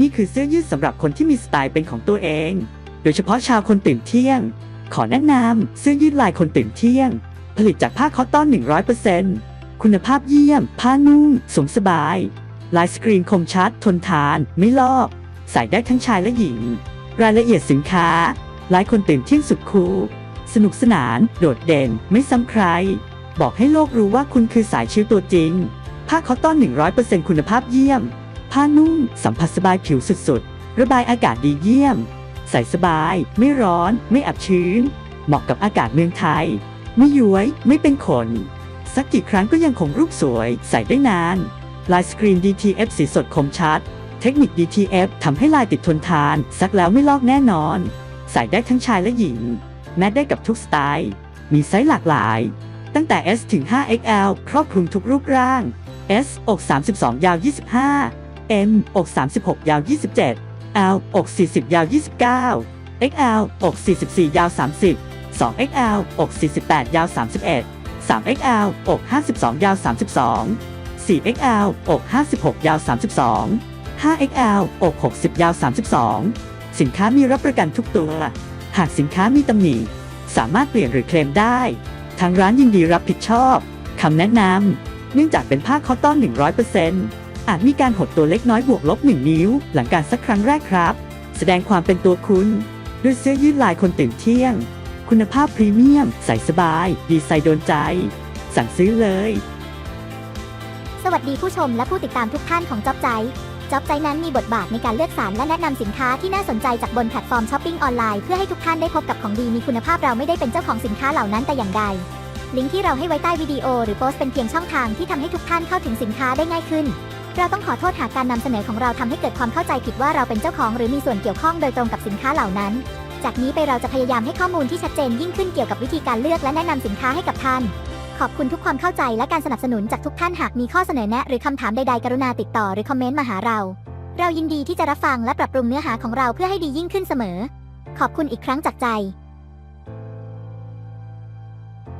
นี่คือเสื้อยืดสำหรับคนที่มีสไตล์เป็นของตัวเอง โดยเฉพาะชาวคนตื่นเที่ยง ขอแนะนำเสื้อยืดลายคนตื่นเที่ยง ผลิตจากผ้าคอตตอน 100%คุณภาพเยี่ยม ผ้านุ่มสวมสบาย ลายสกรีนคมชัด ทนทาน ไม่ลอก ใส่ได้ทั้งชายและหญิง รายละเอียดสินค้า ลายคนตื่นเที่ยงสุดคูลสนุกสนาน โดดเด่น ไม่ซ้ำใคร บอกให้โลกรู้ว่าคุณคือสายชิวตัวจริง ผ้าคอตตอน 100%คุณภาพเยี่ยม ผ้านุ่มสัมผัสสบายผิวสุดๆ ระบายอากาศดีเยี่ยม ใส่สบาย ไม่ร้อน ไม่อับชื้น เหมาะกับอากาศเมืองไทย ไม่ย้วย ไม่เป็นขน สักกี่ครั้งก็ยังคงรูปสวย ใส่ได้นาน ลายสกรีน DTF สีสดคมชัด เทคนิค DTF ทำให้ลายติดทนทาน ซักแล้วไม่ลอกแน่นอน ใส่ได้ทั้งชายและหญิง แมทได้กับทุกสไตล์ มีไซส์หลากหลาย ตั้งแต่ S ถึง 5XL ครอบคลุมทุกรูปร่าง S อก 32 ยาว 25 M อก 36 ยาว 27 L อก 40 ยาว 29 XL อก 44 ยาว 30 2XL อก 48 ยาว 31 3XL อก 52 ยาว 32 4XL อก 56 ยาว 32 5XL อก 60 ยาว 32 สินค้ามีรับประกันทุกตัว หากสินค้ามีตำหนิ สามารถเปลี่ยนหรือเคลมได้ ทางร้านยินดีรับผิดชอบ คำแนะนำ เนื่องจากเป็นผ้าคอตตอน 100% อาจมีการหดตัวเล็กน้อยบวกลบ 1 นิ้ว หลังการซักครั้งแรกครับ แสดงความเป็นตัวคุณ ด้วยเสื้อยืดลายคนตื่นเที่ยง คุณภาพพรีเมียม ใส่สบาย ดีไซน์โดนใจ สั่งซื้อเลย สวัสดีผู้ชมและผู้ติดตามทุกท่านของจ็อบใจจ็อบใจนั้นมีบทบาทในการเลือกสรรและแนะนำสินค้าที่น่าสนใจจากบนแพลตฟอร์มช้อปปิ้งออนไลน์เพื่อให้ทุกท่านได้พบกับของดีมีคุณภาพเราไม่ได้เป็นเจ้าของสินค้าเหล่านั้นแต่อย่างใด ลิงก์ที่เราให้ไว้ใต้วิดีโอหรือโพสต์เป็นเพียงช่องทางที่ทำให้ทุกท่านเข้าถึงสินค้าได้ง่ายขึ้น เราต้องขอโทษหากการนำเสนอของเราทำให้เกิดความเข้าใจผิดว่าเราเป็นเจ้าของหรือมีส่วนเกี่ยวข้องโดยตรงกับสินค้าเหล่านั้น จากนี้ไปเราจะพยายามให้ข้อมูลที่ชัดเจนยิ่งขึ้นเกี่ยวกับวิธีการเลือกและแนะนำสินค้าให้กับท่าน ขอบคุณทุกความเข้าใจและการสนับสนุนจากทุกท่านหากมีข้อเสนอแนะ หรือคำถามใดๆ กรุณาติดต่อหรือคอมเมนต์มาหาเรา เรายินดีที่จะรับฟังและปรับปรุงเนื้อหาของเราเพื่อให้ดียิ่งขึ้นเสมอ ขอบคุณอีกครั้งจากใจ